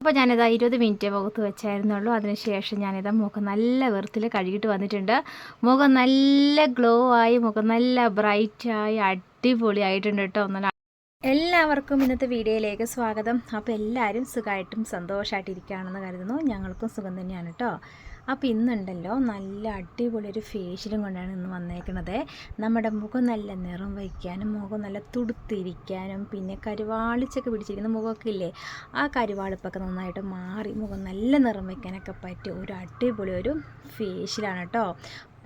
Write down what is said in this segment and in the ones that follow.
അപ്പോൾ ഞാനിതാ ഇരുപത് മിനിറ്റ് മുഖത്ത് വെച്ചായിരുന്നുള്ളൂ. അതിനുശേഷം ഞാനിതാ മുഖം നല്ല വെറുത്തിൽ കഴുകിയിട്ട് വന്നിട്ടുണ്ട്. മുഖം നല്ല ഗ്ലോ ആയി മുഖം നല്ല ബ്രൈറ്റായി അടിപൊളിയായിട്ടുണ്ട് കേട്ടോ. നല്ല എല്ലാവർക്കും ഇന്നത്തെ വീഡിയോയിലേക്ക് സ്വാഗതം. അപ്പോൾ എല്ലാവരും സുഖമായിട്ടും സന്തോഷമായിട്ടിരിക്കുകയാണെന്ന് കരുതുന്നു. ഞങ്ങൾക്കും സുഖം തന്നെയാണ് കേട്ടോ. അപ്പോൾ ഇന്നുണ്ടല്ലോ നല്ല അടിപൊളി ഒരു ഫേഷ്യലും കൊണ്ടാണ് ഇന്ന് വന്നേക്കുന്നത് നമ്മുടെ മുഖം നല്ല നിറം വയ്ക്കാനും മുഖം നല്ല തുടുത്തിരിക്കാനും പിന്നെ കരുവാളിച്ചൊക്കെ പിടിച്ചിരിക്കുന്ന മുഖമൊക്കെ ഇല്ലേ ആ കരുവാളിപ്പൊക്കെ നന്നായിട്ട് മാറി മുഖം നല്ല നിറം വയ്ക്കാനൊക്കെ പറ്റിയ ഒരു അടിപൊളി ഒരു ഫേഷ്യലാണ് കേട്ടോ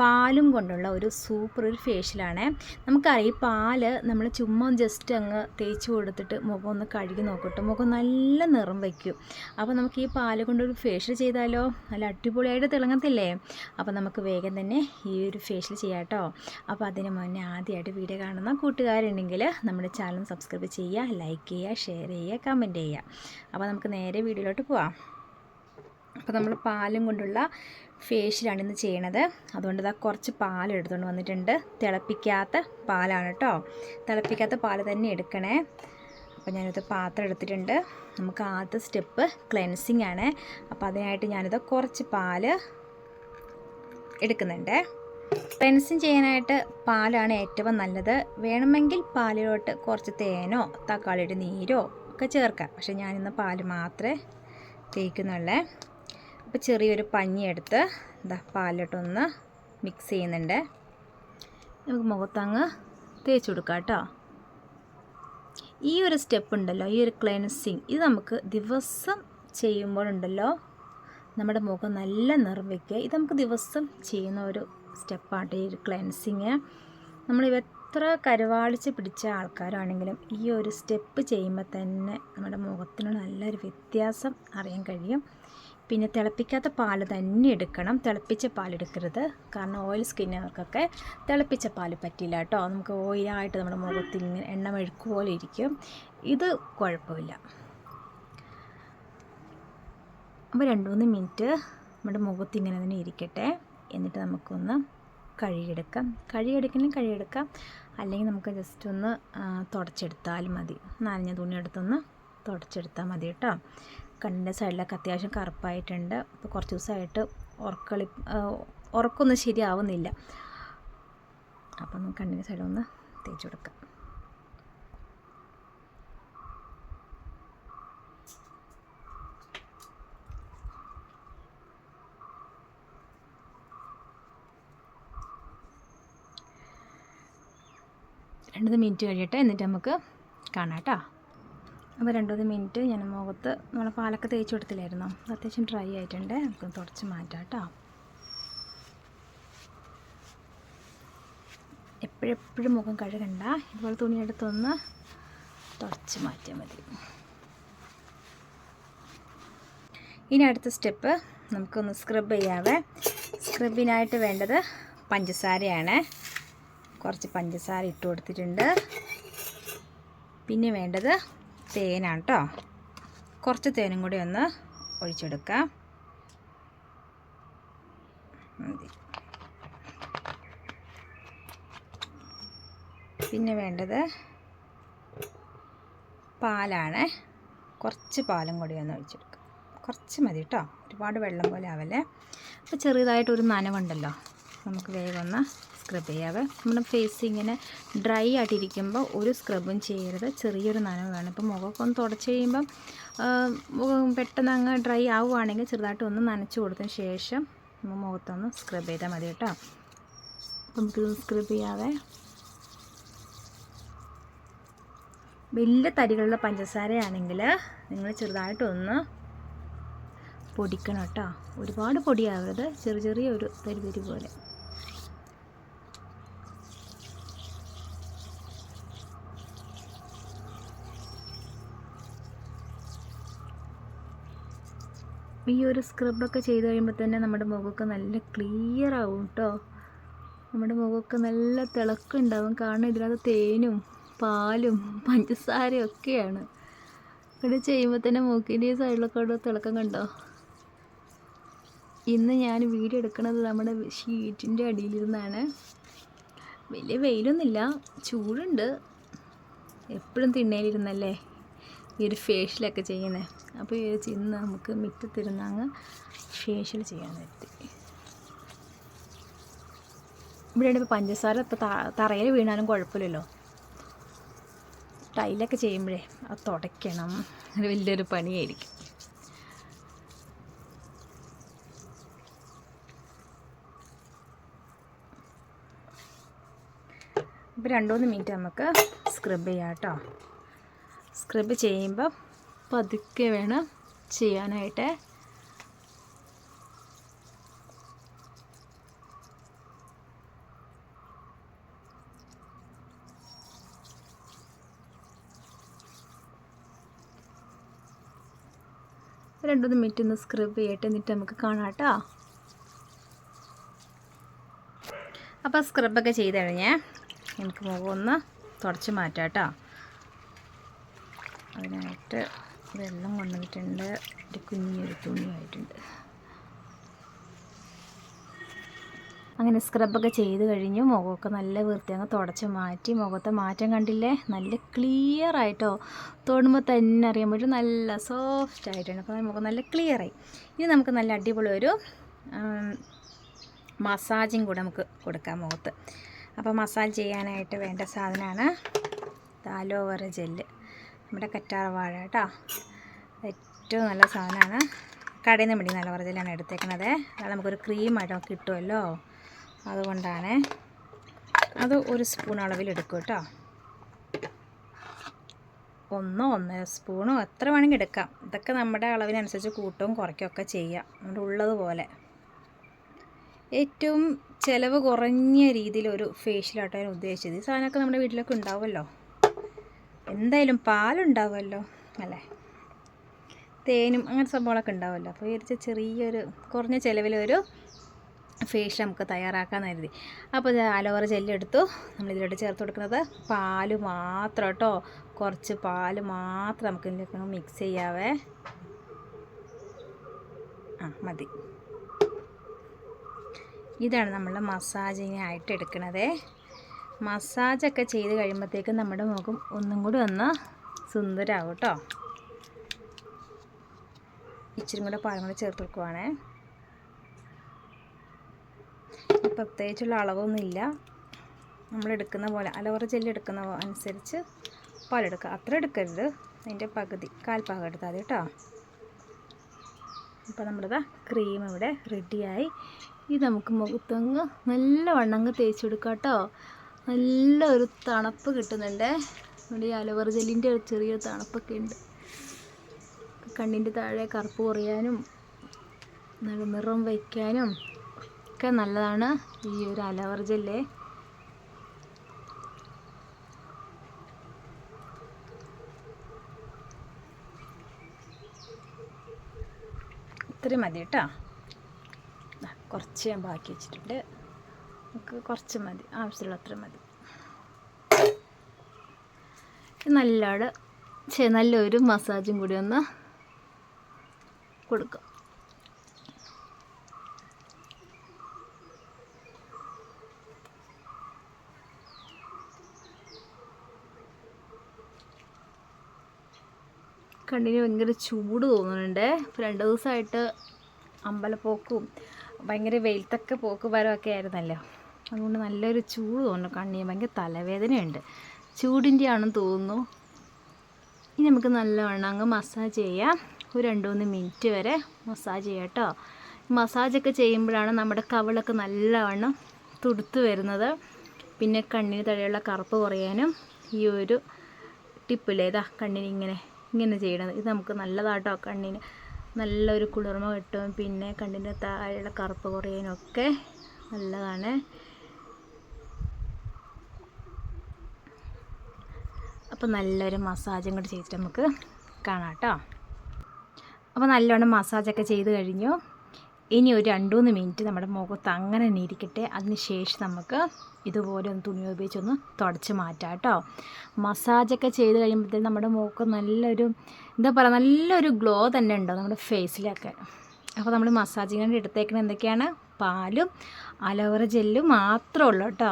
പാലും കൊണ്ടുള്ള ഒരു സൂപ്പർ ഒരു ഫേഷ്യലാണ്. നമുക്കറിയാം ഈ പാൽ നമ്മൾ ചുമ്മാ ജസ്റ്റ് അങ്ങ് തേച്ച് കൊടുത്തിട്ട് മുഖം ഒന്ന് കഴുകി നോക്കട്ടെ. മുഖം നല്ല നിറം വയ്ക്കും. അപ്പോൾ നമുക്ക് ഈ പാൽ കൊണ്ടൊരു ഫേഷ്യൽ ചെയ്താലോ? നല്ല അടിപൊളിയായിട്ട് തിളങ്ങത്തില്ലേ? അപ്പോൾ നമുക്ക് വേഗം തന്നെ ഈ ഒരു ഫേഷ്യൽ ചെയ്യാം കേട്ടോ. അപ്പോൾ അതിന് മുന്നേ ആദ്യമായിട്ട് വീഡിയോ കാണുന്ന കൂട്ടുകാരുണ്ടെങ്കിൽ നമ്മുടെ ചാനൽ സബ്സ്ക്രൈബ് ചെയ്യുക ലൈക്ക് ചെയ്യുക ഷെയർ ചെയ്യുക കമന്റ് ചെയ്യുക. അപ്പോൾ നമുക്ക് നേരെ വീഡിയോയിലോട്ട് പോവാം. അപ്പോൾ നമ്മൾ പാലും കൊണ്ടുള്ള ഫേഷ്യലാണ് ഇന്ന് ചെയ്യണത്. അതുകൊണ്ട് ഇതാ കുറച്ച് പാൽ എടുത്തുകൊണ്ട് വന്നിട്ടുണ്ട്. തിളപ്പിക്കാത്ത പാലാണ് കേട്ടോ തിളപ്പിക്കാത്ത പാൽ തന്നെ എടുക്കണേ. അപ്പോൾ ഞാനിത് പാത്രം എടുത്തിട്ടുണ്ട്. നമുക്ക് ആദ്യത്തെ സ്റ്റെപ്പ് ക്ലെൻസിങ് ആണ്. അപ്പോൾ അതിനായിട്ട് ഞാനിത് കുറച്ച് പാൽ എടുക്കുന്നുണ്ട്. ക്ലെൻസിങ് ചെയ്യാനായിട്ട് പാലാണ് ഏറ്റവും നല്ലത്. വേണമെങ്കിൽ പാലിലോട്ട് കുറച്ച് തേനോ തക്കാളിയുടെ നീരോ ഒക്കെ ചേർക്കാം. പക്ഷേ ഞാനിന്ന് പാൽ മാത്രമേ തേക്കുന്നുള്ളേ. അപ്പോൾ ചെറിയൊരു പഞ്ഞി എടുത്ത് ഇതാ പാലിട്ടൊന്ന് മിക്സ് ചെയ്യുന്നുണ്ട്. നമുക്ക് മുഖത്തങ്ങ് തേച്ച് കൊടുക്കാം കേട്ടോ. ഈ ഒരു സ്റ്റെപ്പ് ഉണ്ടല്ലോ ഈ ഒരു ക്ലെൻസിങ് ഇത് നമുക്ക് ദിവസം ചെയ്യുമ്പോഴുണ്ടല്ലോ നമ്മുടെ മുഖം നല്ല നിറം ഇത് നമുക്ക് ദിവസം ചെയ്യുന്ന ഒരു സ്റ്റെപ്പാണ് ഈ ഒരു ക്ലെൻസിങ് നമ്മൾ എത്ര കരുവാളിച്ച് പിടിച്ച ആൾക്കാരാണെങ്കിലും ഈ ഒരു സ്റ്റെപ്പ് ചെയ്യുമ്പോൾ തന്നെ നമ്മുടെ മുഖത്തിന് നല്ലൊരു വ്യത്യാസം അറിയാൻ കഴിയും. പിന്നെ തിളപ്പിക്കാത്ത പാൽ തന്നെ എടുക്കണം. തിളപ്പിച്ച പാൽ എടുക്കരുത്. കാരണം ഓയിൽ സ്കിന്നുകാർക്കൊക്കെ തിളപ്പിച്ച പാൽ പറ്റില്ല കേട്ടോ. നമുക്ക് ഓയിലായിട്ട് നമ്മുടെ മുഖത്തിൽ ഇങ്ങനെ എണ്ണ മെഴുക്ക് പോലെ ഇരിക്കും. ഇത് കുഴപ്പമില്ല. അപ്പോൾ രണ്ട് മൂന്ന് മിനിറ്റ് നമ്മുടെ മുഖത്ത് ഇങ്ങനെ തന്നെ ഇരിക്കട്ടെ. എന്നിട്ട് നമുക്കൊന്ന് കഴുകിയെടുക്കാം. കഴുകിയെടുക്കണമെങ്കിൽ കഴുകിയെടുക്കാം. അല്ലെങ്കിൽ നമുക്ക് ജസ്റ്റ് ഒന്ന് തുടച്ചെടുത്താലും മതി. നനഞ്ഞ തുണി എടുത്തൊന്ന് തുടച്ചെടുത്താൽ മതി കേട്ടോ. കണ്ണിന്റെ സൈഡിലൊക്കെ അത്യാവശ്യം കറുപ്പായിട്ടുണ്ട്. ഇപ്പോൾ കുറച്ച് ദിവസമായിട്ട് ഉറക്കളി ഉറക്കമൊന്നും ശരിയാവുന്നില്ല. അപ്പം നമുക്ക് കണ്ണിന്റെ സൈഡൊന്ന് തേച്ച് കൊടുക്കാം. രണ്ട് മിനിറ്റ് കഴിയട്ടെ. എന്നിട്ട് നമുക്ക് കാണാം കേട്ടോ. അപ്പോൾ രണ്ടു മിനിറ്റ് ഞാൻ മുഖത്ത് നമ്മൾ പാലൊക്കെ തേച്ച് കൊടുത്തില്ലായിരുന്നോ? അത്യാവശ്യം ഡ്രൈ ആയിട്ടുണ്ട്. നമുക്ക് തുടച്ച് മാറ്റാം കേട്ടോ. എപ്പോഴെപ്പോഴും മുഖം കഴുകണ്ട. ഇതുപോലെ തുണിയെടുത്തൊന്ന് തുടച്ച് മാറ്റിയാൽ മതി. ഇനി അടുത്ത സ്റ്റെപ്പ് നമുക്കൊന്ന് സ്ക്രബ് ചെയ്യാവേ. സ്ക്രബിനായിട്ട് വേണ്ടത് പഞ്ചസാരയാണ്. കുറച്ച് പഞ്ചസാര ഇട്ട് കൊടുത്തിട്ടുണ്ട്. പിന്നെ വേണ്ടത് തേനാണ് കേട്ടോ കുറച്ച് തേനും കൂടി ഒന്ന് ഒഴിച്ചെടുക്കാം. പിന്നെ വേണ്ടത് പാലാണ്. കുറച്ച് പാലും കൂടി ഒന്ന് ഒഴിച്ചെടുക്കാം. കുറച്ച് മതി കേട്ടോ ഒരുപാട് വെള്ളം പോലെ ആവല്ലേ. അപ്പോൾ ചെറിയതായിട്ടൊരു നനവുണ്ടല്ലോ. നമുക്ക് വേഗം ഒന്ന് സ്ക്രബ് ചെയ്യാവേ നമ്മുടെ ഫേസ് ഇങ്ങനെ ഡ്രൈ ആയിട്ടിരിക്കുമ്പോൾ ഒരു സ്ക്രബും ചെയ്യരുത്. ചെറിയൊരു നനവ് വേണം. ഇപ്പോൾ മുഖമൊക്കെ ഒന്ന് തുടച്ച് കഴിയുമ്പം പെട്ടെന്ന് അങ്ങ് ഡ്രൈ ആവുകയാണെങ്കിൽ ചെറുതായിട്ട് ഒന്ന് നനച്ച് കൊടുത്തതിന് ശേഷം നമ്മൾ മുഖത്തൊന്ന് സ്ക്രബ് ചെയ്താൽ മതി കേട്ടോ. നമുക്ക് സ്ക്രബ് ചെയ്യാവേ വലിയ തരികളുള്ള പഞ്ചസാരയാണെങ്കിൽ നിങ്ങൾ ചെറുതായിട്ടൊന്ന് പൊടിക്കണം കേട്ടോ. ഒരുപാട് പൊടിയാവരുത്. ചെറിയ ചെറിയ ഒരു തരി തരി ഈ ഒരു സ്ക്രബൊക്കെ ചെയ്ത് കഴിയുമ്പോൾ തന്നെ നമ്മുടെ മുഖമൊക്കെ നല്ല ക്ലിയർ ആവും കേട്ടോ നമ്മുടെ മുഖമൊക്കെ നല്ല തിളക്കുണ്ടാവും കാരണം ഇതിനകത്ത് തേനും പാലും പഞ്ചസാരയും ഒക്കെയാണ്. ഇവിടെ ചെയ്യുമ്പോൾ തന്നെ മൂക്കിന്റെ സൈഡിലൊക്കെ ഉള്ള തിളക്കം കണ്ടോ? ഇന്ന് ഞാൻ വീഡിയോ എടുക്കുന്നത് നമ്മുടെ ഷീറ്റിന്റെ അടിയിലിരുന്നാണ്. വലിയ വെയിലൊന്നുമില്ല. ചൂടുണ്ട്. എപ്പോഴും തിണ്ണയിലിരുന്നല്ലേ? ഈ ഒരു ഫേഷ്യലൊക്കെ ചെയ്യുന്നത് അപ്പോൾ വിചാരിച്ച് ഇന്ന് നമുക്ക് മിറ്റത്തിരുന്ന് അങ്ങ് ഫേഷ്യൽ ചെയ്യാൻ പറ്റി ഇവിടെയാണ് ഇപ്പോൾ പഞ്ചസാര ഇപ്പോൾ തറയിൽ വീണാലും കുഴപ്പമില്ലല്ലോ. ടൈലൊക്കെ ചെയ്യുമ്പോഴേ അത് തുടയ്ക്കണം. അത് വലിയൊരു പണിയായിരിക്കും. ഇപ്പോൾ രണ്ടു മൂന്ന് മിനിറ്റ് നമുക്ക് സ്ക്രബ് ചെയ്യാം കേട്ടോ. സ്ക്രബ് ചെയ്യുമ്പോൾ പതുക്കെ വേണം ചെയ്യാനായിട്ട്. രണ്ടൊന്ന് മിനിറ്റ് ഒന്ന് സ്ക്രബ് ചെയ്യട്ടെ എന്നിട്ട് നമുക്ക് കാണാം കേട്ടോ. അപ്പോൾ സ്ക്രബൊക്കെ ചെയ്ത് കഴിഞ്ഞേ നമുക്ക് മുഖം ഒന്ന് തുടച്ച് മാറ്റാം കേട്ടോ. അതിനായിട്ട് വെള്ളം കൊണ്ടുവന്നിട്ടുണ്ട് ഒരു കുഞ്ഞൊരു തുണിയായിട്ടുണ്ട് അങ്ങനെ സ്ക്രബൊക്കെ ചെയ്ത് കഴിഞ്ഞു. മുഖമൊക്കെ നല്ല വൃത്തി. അങ്ങ് തുടച്ച് മാറ്റി. മുഖത്തെ മാറ്റം കണ്ടില്ലേ? നല്ല ക്ലിയർ ആയിട്ടോ? തൊടുമ്പോൾ തന്നെ അറിയാൻ പറ്റും നല്ല സോഫ്റ്റ് ആയിട്ടുണ്ട്. അപ്പോൾ മുഖം നല്ല ക്ലിയറായി ഇനി നമുക്ക് നല്ല അടിപൊളി ഒരു മസാജും കൂടെ നമുക്ക് കൊടുക്കാം മുഖത്ത്. അപ്പോൾ മസാജ് ചെയ്യാനായിട്ട് വേണ്ട സാധനമാണ്. അലോവേറ ജെല്ല് നമ്മുടെ കറ്റാർ വാഴ കേട്ടോ. ഏറ്റവും നല്ല സാധനമാണ്. കടയിൽ നിന്ന് മിടിയും നല്ല ജെല്ലാണ് എടുത്തേക്കണത്. അത് നമുക്കൊരു ക്രീമായിട്ട് കിട്ടുമല്ലോ. അതുകൊണ്ടാണ് അത് ഒരു സ്പൂൺ അളവിൽ എടുക്കും കേട്ടോ. ഒന്നോ ഒന്നര സ്പൂണോ എത്ര വേണമെങ്കിൽ എടുക്കാം. ഇതൊക്കെ നമ്മുടെ അളവിനനുസരിച്ച് കൂട്ടവും കുറയ്ക്കുകയൊക്കെ ചെയ്യാം. നമ്മുടെ ഉള്ളതുപോലെ ഏറ്റവും ചിലവ് കുറഞ്ഞ രീതിയിലൊരു ഫേഷ്യലാട്ടോ ഞാൻ ഉദ്ദേശിച്ചത്. ഈ സാധനമൊക്കെ നമ്മുടെ വീട്ടിലൊക്കെ ഉണ്ടാവുമല്ലോ. എന്തായാലും പാലുണ്ടാവുമല്ലോ അല്ലേ? തേനും അങ്ങനെ സംഭവങ്ങളൊക്കെ ഉണ്ടാവുമല്ലോ. അപ്പോൾ വിചാരിച്ച ചെറിയൊരു കുറഞ്ഞ ചിലവിലൊരു ഫേഷ്യൽ നമുക്ക് തയ്യാറാക്കാമെന്ന് കരുതി. അപ്പോൾ അലോവേറ ജെല്ലെടുത്തു നമ്മളിതിലോട്ട് ചേർത്ത് കൊടുക്കുന്നത് പാൽ മാത്രം കേട്ടോ. കുറച്ച് പാൽ മാത്രം നമുക്ക് ഇതിലേക്ക് മിക്സ് ചെയ്യാവേ. ആ മതി. ഇതാണ് നമ്മൾ മസാജിനായിട്ട് എടുക്കുന്നത് മസാജൊക്കെ ചെയ്ത് കഴിയുമ്പോഴത്തേക്കും നമ്മുടെ മുഖം ഒന്നും കൂടി ഒന്ന് സുന്ദരാകും കേട്ടോ. ഇച്ചിരി കൂടെ പാലും കൂടെ ചേർത്ത് കൊടുക്കുവാണേ. പ്രത്യേകിച്ചുള്ള അളവൊന്നുമില്ല. നമ്മൾ എടുക്കുന്ന പോലെ അലോവറ ജെല്ല് എടുക്കുന്ന അനുസരിച്ച് പാലെടുക്കുക. അത്ര എടുക്കരുത്. അതിന്റെ പകുതി കാൽഭാഗം എടുത്താൽ മതി കേട്ടോ. ഇപ്പം നമ്മളിതാ ക്രീം ഇവിടെ റെഡിയായി ഇത് നമുക്ക് മുഖത്തങ്ങ് നല്ല വണ്ണങ്ങ് തേച്ച് കൊടുക്കാം കേട്ടോ. നല്ല ഒരു തണുപ്പ് കിട്ടുന്നുണ്ട്. നമ്മുടെ ഈ അലവർ ജെല്ലിന്റെ ചെറിയൊരു തണുപ്പൊക്കെ ഉണ്ട്. കണ്ണിന്റെ താഴെ കറുപ്പ് കുറയാനും നല്ല നിറം വയ്ക്കാനും ഒക്കെ നല്ലതാണ് ഈ ഒരു അലവർ ജെല്ല്. ഇത്രയും മതി കേട്ടോ. കുറച്ച് ഞാൻ ബാക്കി വെച്ചിട്ടുണ്ട്. നമുക്ക് കുറച്ച് മതി. ആവശ്യമുള്ള അത്ര മതി ചെ നല്ലൊരു മസാജും കൂടി ഒന്ന് കൊടുക്കുക കണ്ണിന് ഭയങ്കര ചൂട് തോന്നുന്നുണ്ട്. ഇപ്പോൾ രണ്ട് ദിവസമായിട്ട് അമ്പലപ്പോക്കും ഭയങ്കര വെയിലത്തൊക്കെ പോക്ക് വരമൊക്കെ ആയിരുന്നല്ലോ. അതുകൊണ്ട് നല്ലൊരു ചൂട് തോന്നുന്നു. കണ്ണിന് ഭയങ്കര തലവേദനയുണ്ട്. ചൂടിന്റെ ആണെന്ന് തോന്നുന്നു. ഇനി നമുക്ക് നല്ലവണ്ണം അങ്ങ് മസാജ് ചെയ്യാം. ഒരു രണ്ട് മൂന്ന് മിനിറ്റ് വരെ മസാജ് ചെയ്യാം കേട്ടോ. മസാജൊക്കെ ചെയ്യുമ്പോഴാണ് നമ്മുടെ കവിളൊക്കെ നല്ലവണ്ണം തുടുത്ത് വരുന്നത്. പിന്നെ കണ്ണിന് തഴയുള്ള കറുപ്പ് കുറയാനും ഈ ഒരു ടിപ്പിലേതാ കണ്ണിന് ഇങ്ങനെ ഇങ്ങനെ ചെയ്യണത്. ഇത് നമുക്ക് നല്ലതാട്ടോ. കണ്ണിന് നല്ലൊരു കുളിർമ കിട്ടും. പിന്നെ കണ്ണിന്റെ താഴെയുള്ള കറുപ്പ് കുറയാനൊക്കെ നല്ലതാണ്. അപ്പോൾ നല്ലൊരു മസാജും കൂടി ചെയ്തിട്ട് നമുക്ക് കാണാം കേട്ടോ. അപ്പോൾ നല്ലോണം മസാജൊക്കെ ചെയ്ത് കഴിഞ്ഞു. ഇനി ഒരു രണ്ട് മൂന്ന് മിനിറ്റ് നമ്മുടെ മുഖത്ത് അങ്ങനെ തന്നെ ഇരിക്കട്ടെ. അതിനുശേഷം നമുക്ക് ഇതുപോലെ ഒന്ന് തുണി ഉപയോഗിച്ചൊന്ന് തുടച്ച് മാറ്റാം കേട്ടോ. മസാജൊക്കെ ചെയ്ത് കഴിയുമ്പോഴത്തേക്കും നമ്മുടെ മുഖം നല്ലൊരു എന്താ പറയുക നല്ലൊരു ഗ്ലോ തന്നെ ഉണ്ടോ നമ്മുടെ ഫേസിലൊക്കെ അപ്പോൾ നമ്മൾ മസാജിങ് വേണ്ടി എടുത്തേക്കുന്നത് എന്തൊക്കെയാണ്? പാലും അലോവറ ജെല്ലും മാത്രമേ ഉള്ളൂ കേട്ടോ.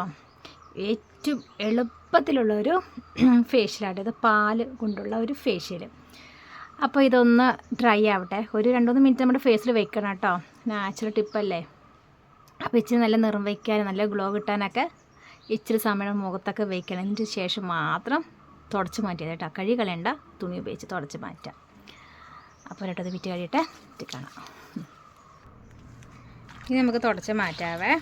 ഏറ്റവും എളുപ്പത്തിലുള്ള ഒരു ഫേഷ്യലാണ് ഇത് പാൽ കൊണ്ടുള്ള ഒരു ഫേഷ്യൽ അപ്പോൾ ഇതൊന്ന് ഡ്രൈ ആവട്ടെ. ഒരു രണ്ടു മൂന്ന് മിനിറ്റ് നമ്മുടെ ഫേസിൽ വെക്കണം കേട്ടോ. നാച്ചുറൽ ടിപ്പല്ലേ അപ്പോൾ ഇച്ചിരി നല്ല നിറം വയ്ക്കാനും നല്ല ഗ്ലോ കിട്ടാനൊക്കെ ഇച്ചിരി സമയം മുഖത്തൊക്കെ വയ്ക്കണം അതിന് ശേഷം മാത്രം തുടച്ച് മാറ്റിയത് കേട്ടോ. കഴുകി കളയണ്ട. തുണി ഉപയോഗിച്ച് തുടച്ച് മാറ്റാം. അപ്പോൾ ഒരിട്ടത് വിറ്റ് കഴിയട്ടെ കാണാം. ഇനി നമുക്ക് തുടച്ച് മാറ്റാവേ.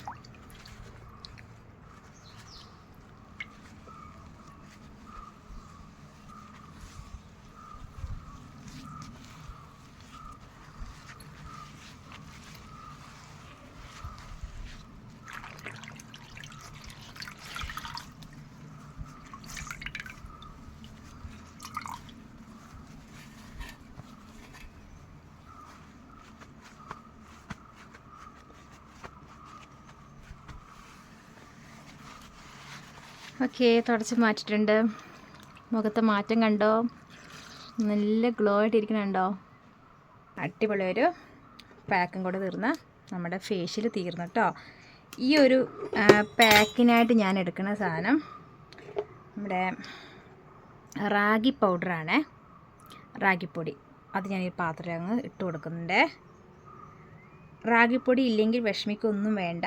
ഓക്കെ തുടച്ച് മാറ്റിയിട്ടുണ്ട്. മുഖത്തെ മാറ്റം കണ്ടോ? നല്ല ഗ്ലോ ആയിട്ടിരിക്കണുണ്ടോ അടിപൊളി ഒരു പാക്കും കൂടെ തീർന്ന് നമ്മുടെ ഫേഷ്യൽ തീർന്നു കേട്ടോ ഈ ഒരു പാക്കിനായിട്ട് ഞാൻ എടുക്കുന്ന സാധനം നമ്മുടെ റാഗി പൗഡറാണ് റാഗിപ്പൊടി. അത് ഞാൻ ഈ പാത്രത്തിൽ അങ്ങ് ഇട്ട് കൊടുക്കുന്നുണ്ട്. റാഗിപ്പൊടി ഇല്ലെങ്കിൽ വിഷമിക്കൊന്നും വേണ്ട.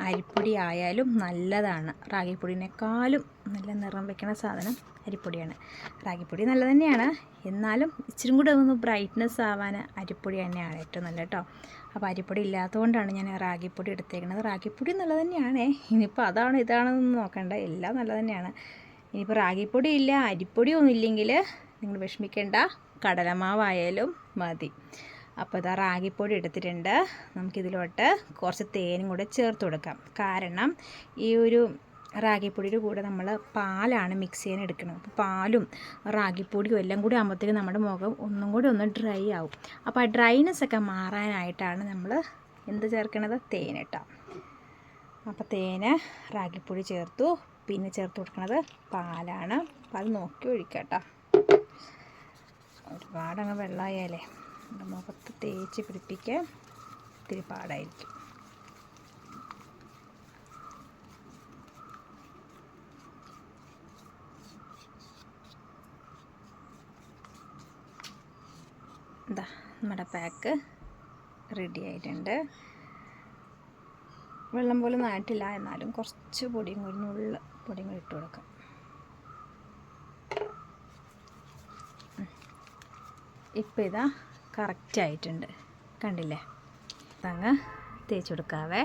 അരിപ്പൊടി ആയാലും നല്ലതാണ്. റാഗിപ്പൊടിനേക്കാളും നല്ല നിറം വെക്കണ സാധനം അരിപ്പൊടിയാണ്. റാഗിപ്പൊടി നല്ല തന്നെയാണ്. എന്നാലും ഇച്ചിരി കൂടെ ഒന്ന് ബ്രൈറ്റ്നെസ് ആവാൻ അരിപ്പൊടി തന്നെയാണ് ഏറ്റവും നല്ല കേട്ടോ അപ്പോൾ അരിപ്പൊടി ഇല്ലാത്തതുകൊണ്ടാണ് ഞാൻ റാഗിപ്പൊടി എടുത്തേക്കുന്നത് റാഗിപ്പൊടി നല്ല തന്നെയാണ്. ഇനിയിപ്പോൾ അതാണ് ഇതാണെന്ന് നോക്കണ്ട. എല്ലാം നല്ല തന്നെയാണ്. ഇനിയിപ്പോൾ റാഗിപ്പൊടി ഇല്ല അരിപ്പൊടിയൊന്നും ഇല്ലെങ്കിൽ നിങ്ങൾ വിഷമിക്കേണ്ട. കടലമാവായാലും മതി. അപ്പോൾ ഇതാ റാഗിപ്പൊടി എടുത്തിട്ടുണ്ട്. നമുക്കിതിലോട്ട് കുറച്ച് തേനും കൂടെ ചേർത്ത് കൊടുക്കാം. കാരണം ഈ ഒരു റാഗിപ്പൊടിയുടെ കൂടെ നമ്മൾ പാലാണ് മിക്സ് ചെയ്യാൻ എടുക്കുന്നത് അപ്പോൾ പാലും റാഗിപ്പൊടിയും എല്ലാം കൂടി ആകുമ്പോഴത്തേക്കും നമ്മുടെ മുഖം ഒന്നും കൂടി ഒന്ന് ഡ്രൈ ആവും. അപ്പോൾ ആ ഡ്രൈനെസ് ഒക്കെ മാറാനായിട്ടാണ് നമ്മൾ എന്ത് ചേർക്കണത്? തേൻ അപ്പോൾ തേന് റാഗിപ്പൊടി ചേർത്തു. പിന്നെ ചേർത്ത് കൊടുക്കുന്നത് പാലാണ്. അപ്പോൾ അത് നോക്കി ഒഴിക്കാം കേട്ടോ ഒരുപാടങ്ങ് വെള്ളമായാലേ നമ്മുടെ മുഖത്ത് തേച്ച് പിടിപ്പിക്കാൻ ഇത്തിരി പാടായിരിക്കും. എന്താ നമ്മുടെ പാക്ക് റെഡി ആയിട്ടുണ്ട്. വെള്ളം പോലും നാട്ടില്ല എന്നാലും കുറച്ച് പൊടിയും കൂടി നുള്ള പൊടിയും കൂടി ഇട്ട് കൊടുക്കാം. ഇപ്പം ഇതാ കറക്റ്റ് ആയിട്ടുണ്ട് കണ്ടില്ലേ? അങ്ങ് തേച്ച് കൊടുക്കാവേ.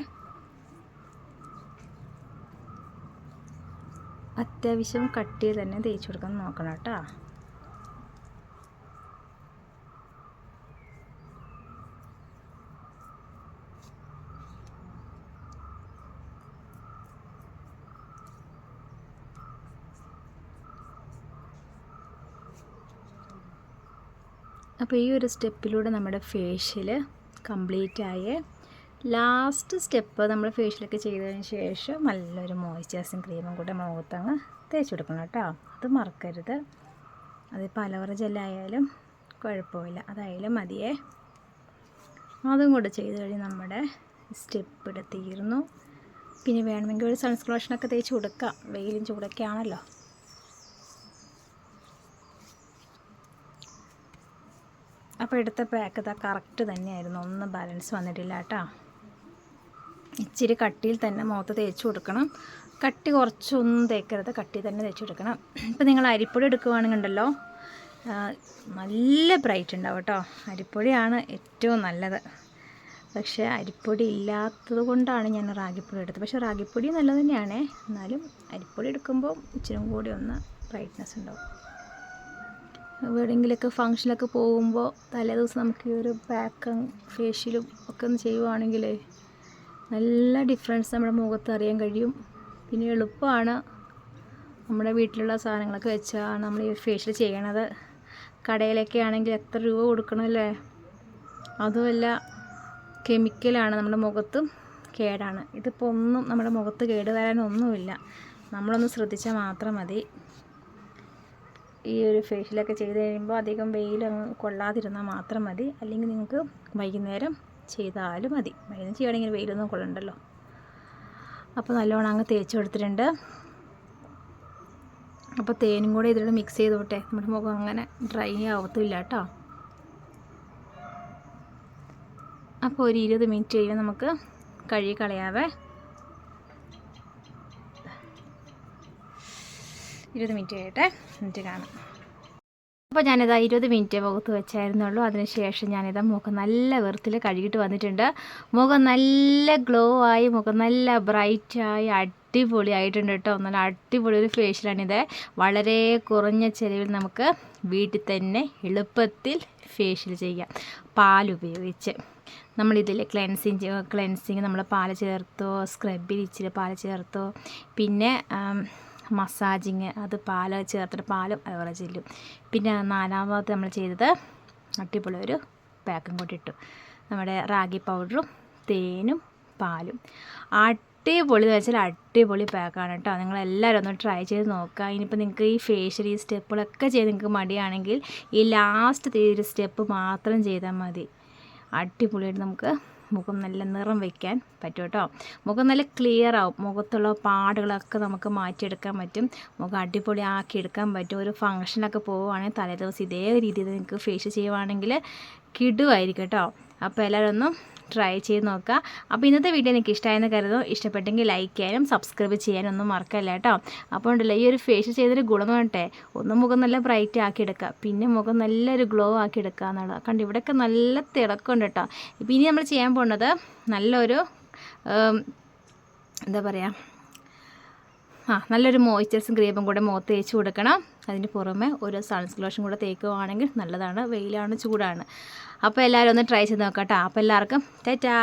അത്യാവശ്യം കട്ടിയിൽ തന്നെ തേച്ച് കൊടുക്കാൻ നോക്കണം കേട്ടോ. അപ്പോൾ ഈ ഒരു സ്റ്റെപ്പിലൂടെ നമ്മുടെ ഫേഷ്യൽ കംപ്ലീറ്റ് ആയേ ലാസ്റ്റ് സ്റ്റെപ്പ് നമ്മൾ ഫേഷ്യലൊക്കെ ചെയ്തതിന് ശേഷം നല്ലൊരു മോയ്സ്ചറൈസിങ് ക്രീമും കൂടെ മുഖത്തങ്ങ് തേച്ച് കൊടുക്കണം കേട്ടോ. അത് മറക്കരുത്. അതിപ്പോൾ അലവറ ജെല്ലായാലും കുഴപ്പമില്ല. അതായാലും മതിയേ. അതും കൂടെ ചെയ്ത് കഴിഞ്ഞ് നമ്മുടെ സ്റ്റെപ്പ് ഇവിടെ തീർന്നു. പിന്നെ വേണമെങ്കിൽ ഒരു സൺസ്ക്ലോഷനൊക്കെ തേച്ച് കൊടുക്കാം. വെയിലും ചൂടൊക്കെ ആണല്ലോ. അപ്പോൾ എടുത്ത പാക്ക് ഇതാ കറക്റ്റ് തന്നെയായിരുന്നു. ഒന്നും ബാലൻസ് വന്നിട്ടില്ല കേട്ടോ. ഇച്ചിരി കട്ടിയിൽ തന്നെ മുഖത്ത് തേച്ച് കൊടുക്കണം. കട്ടി കുറച്ചൊന്നും തേക്കരുത്. കട്ടി തന്നെ തേച്ച് കൊടുക്കണം. ഇപ്പോൾ നിങ്ങൾ അരിപ്പൊടി എടുക്കുവാണെന്നുണ്ടല്ലോ നല്ല ബ്രൈറ്റ് ഉണ്ടാവും കേട്ടോ. അരിപ്പൊടിയാണ് ഏറ്റവും നല്ലത്. പക്ഷേ അരിപ്പൊടി ഇല്ലാത്തത് കൊണ്ടാണ് ഞാൻ റാഗിപ്പൊടി എടുത്തത്. പക്ഷേ റാഗിപ്പൊടി നല്ലത് തന്നെയാണേ. എന്നാലും അരിപ്പൊടി എടുക്കുമ്പോൾ ഇച്ചിരി കൂടി ഒന്ന് ബ്രൈറ്റ്നസ് ഉണ്ടാവും. എവിടെയെങ്കിലുമൊക്കെ ഫങ്ഷനൊക്കെ പോകുമ്പോൾ തലേ ദിവസം നമുക്ക് ഈ ഒരു പാക്കും ഫേഷ്യലും ഒക്കെ ഒന്ന് ചെയ്യുവാണെങ്കിൽ നല്ല ഡിഫറൻസ് നമ്മുടെ മുഖത്ത് അറിയാൻ കഴിയും. പിന്നെ എളുപ്പമാണ് നമ്മുടെ വീട്ടിലുള്ള സാധനങ്ങളൊക്കെ വെച്ചാണ് നമ്മൾ ഈ ഫേഷ്യൽ ചെയ്യണത്. കടയിലൊക്കെ ആണെങ്കിൽ എത്ര രൂപ കൊടുക്കണമല്ലേ അതുമല്ല കെമിക്കലാണ് നമ്മുടെ മുഖത്തും കേടാണ്. ഇതിപ്പോൾ ഒന്നും നമ്മുടെ മുഖത്ത് കേട് വരാനൊന്നുമില്ല. നമ്മളൊന്ന് ശ്രദ്ധിച്ചാൽ മാത്രം മതി. ഈ ഒരു ഫേഷ്യലൊക്കെ ചെയ്ത് കഴിയുമ്പോൾ അധികം വെയിൽ കൊള്ളാതിരുന്നാൽ മാത്രം മതി. അല്ലെങ്കിൽ നിങ്ങൾക്ക് വൈകുന്നേരം ചെയ്താലും മതി. വൈകുന്നേരം ചെയ്യുകയാണെങ്കിൽ വെയിലൊന്നും കൊള്ളണ്ടല്ലോ. അപ്പോൾ നല്ലോണം അങ്ങ് തേച്ച് കൊടുത്തിട്ടുണ്ട്. അപ്പോൾ തേനും കൂടെ ഇതിലൂടെ മിക്സ് ചെയ്ത് വിട്ടെ നമ്മുടെ മുഖം അങ്ങനെ ഡ്രൈ ആവത്തുമില്ല കേട്ടോ. അപ്പോൾ ഒരു ഇരുപത് മിനിറ്റ് കഴിയുമ്പോൾ നമുക്ക് കഴുകി കളയാവേ. ഇരുപത് മിനിറ്റ് കഴിയട്ടെ എന്നിട്ട് കാണാം. അപ്പോൾ ഞാനിതാ ഇരുപത് മിനിറ്റ് മുഖത്ത് വെച്ചായിരുന്നുള്ളൂ. അതിനുശേഷം ഞാനിതാ മുഖം നല്ല വെറുത്തിൽ കഴുകിയിട്ട് വന്നിട്ടുണ്ട്. മുഖം നല്ല ഗ്ലോ ആയി മുഖം നല്ല ബ്രൈറ്റായി അടിപൊളി ആയിട്ടുണ്ട് കേട്ടോ. നല്ല അടിപൊളി ഒരു ഫേഷ്യലാണിത് വളരെ കുറഞ്ഞ ചിലവിൽ നമുക്ക് വീട്ടിൽ തന്നെ എളുപ്പത്തിൽ ഫേഷ്യൽ ചെയ്യാം. പാലുപയോഗിച്ച് നമ്മളിതിൽ ക്ലെൻസിങ് ക്ലെൻസിങ് നമ്മൾ പാൽ ചേർത്തോ സ്ക്രബിൽ ഇച്ചിരി പാൽ ചേർത്തോ. പിന്നെ മസാജിങ് അത് പാൽ ചേർത്തിട്ട് പാലും അതുപോലെ ചെല്ലും. പിന്നെ നാലാമത് നമ്മൾ ചെയ്തത് അടിപൊളി ഒരു പാക്കും കൂടി ഇട്ടു. നമ്മുടെ റാഗി പൗഡറും തേനും പാലും. അടിപൊളി എന്ന് വെച്ചാൽ അടിപൊളി പാക്കാണ് കേട്ടോ. നിങ്ങളെല്ലാവരും ഒന്ന് ട്രൈ ചെയ്ത് നോക്കുക. ഇനിയിപ്പോൾ നിങ്ങൾക്ക് ഈ ഫേഷ്യൽ ഈ സ്റ്റെപ്പുകളൊക്കെ ചെയ്ത് നിങ്ങൾക്ക് മടിയാണെങ്കിൽ ഈ ലാസ്റ്റ് ഒരു സ്റ്റെപ്പ് മാത്രം ചെയ്താൽ മതി. അടിപൊളിയായിട്ട് നമുക്ക് മുഖം നല്ല നിറം വയ്ക്കാൻ പറ്റും കേട്ടോ. മുഖം നല്ല ക്ലിയർ ആവും. മുഖത്തുള്ള പാടുകളൊക്കെ നമുക്ക് മാറ്റിയെടുക്കാൻ പറ്റും. മുഖം അടിപൊളി ആക്കി എടുക്കാൻ പറ്റും. ഒരു ഫംഗ്ഷനൊക്കെ പോവുകയാണെങ്കിൽ തലേദിവസം ഇതേ രീതിയിൽ നിങ്ങൾക്ക് ഫേഷ്യൽ ചെയ്യുവാണെങ്കിൽ കിടുവായിരിക്കും കേട്ടോ. അപ്പോൾ എല്ലാവരും ഒന്ന് ട്രൈ ചെയ്ത് നോക്കുക. അപ്പോൾ ഇന്നത്തെ വീഡിയോ എനിക്ക് ഇഷ്ടമായെന്ന് കരുതും ഇഷ്ടപ്പെട്ടെങ്കിൽ ലൈക്ക് ചെയ്യാനും സബ്സ്ക്രൈബ് ചെയ്യാനും ഒന്നും മറക്കല്ല കേട്ടോ? അപ്പോൾ ഉണ്ടല്ലോ ഈ ഒരു ഫേഷ്യൽ ചെയ്തൊരു ഗുണം വേണ്ടേ ഒന്ന് മുഖം നല്ല ബ്രൈറ്റ് ആക്കി എടുക്കുക. പിന്നെ മുഖം നല്ലൊരു ഗ്ലോ ആക്കി എടുക്കുക എന്നുള്ളത്. കണ്ട് ഇവിടെയൊക്കെ നല്ല തിളക്കമുണ്ട് കേട്ടോ. ഇപ്പം ഇനി നമ്മൾ ചെയ്യാൻ പോകുന്നത് നല്ലൊരു എന്താ പറയുക ആ നല്ലൊരു മോയ്സ്ചറൈസും ക്രീമും കൂടെ മുഖത്ത് തേച്ച് കൊടുക്കണം. അതിന് പുറമെ ഒരു സൺസ്ക്ലോഷും കൂടെ തേക്കുകയാണെങ്കിൽ നല്ലതാണ്. വെയിലാണ് ചൂടാണ്. അപ്പോൾ എല്ലാവരും ഒന്ന് ട്രൈ ചെയ്ത് നോക്കാം കേട്ടോ അപ്പോൾ എല്ലാവർക്കും ടാറ്റാ!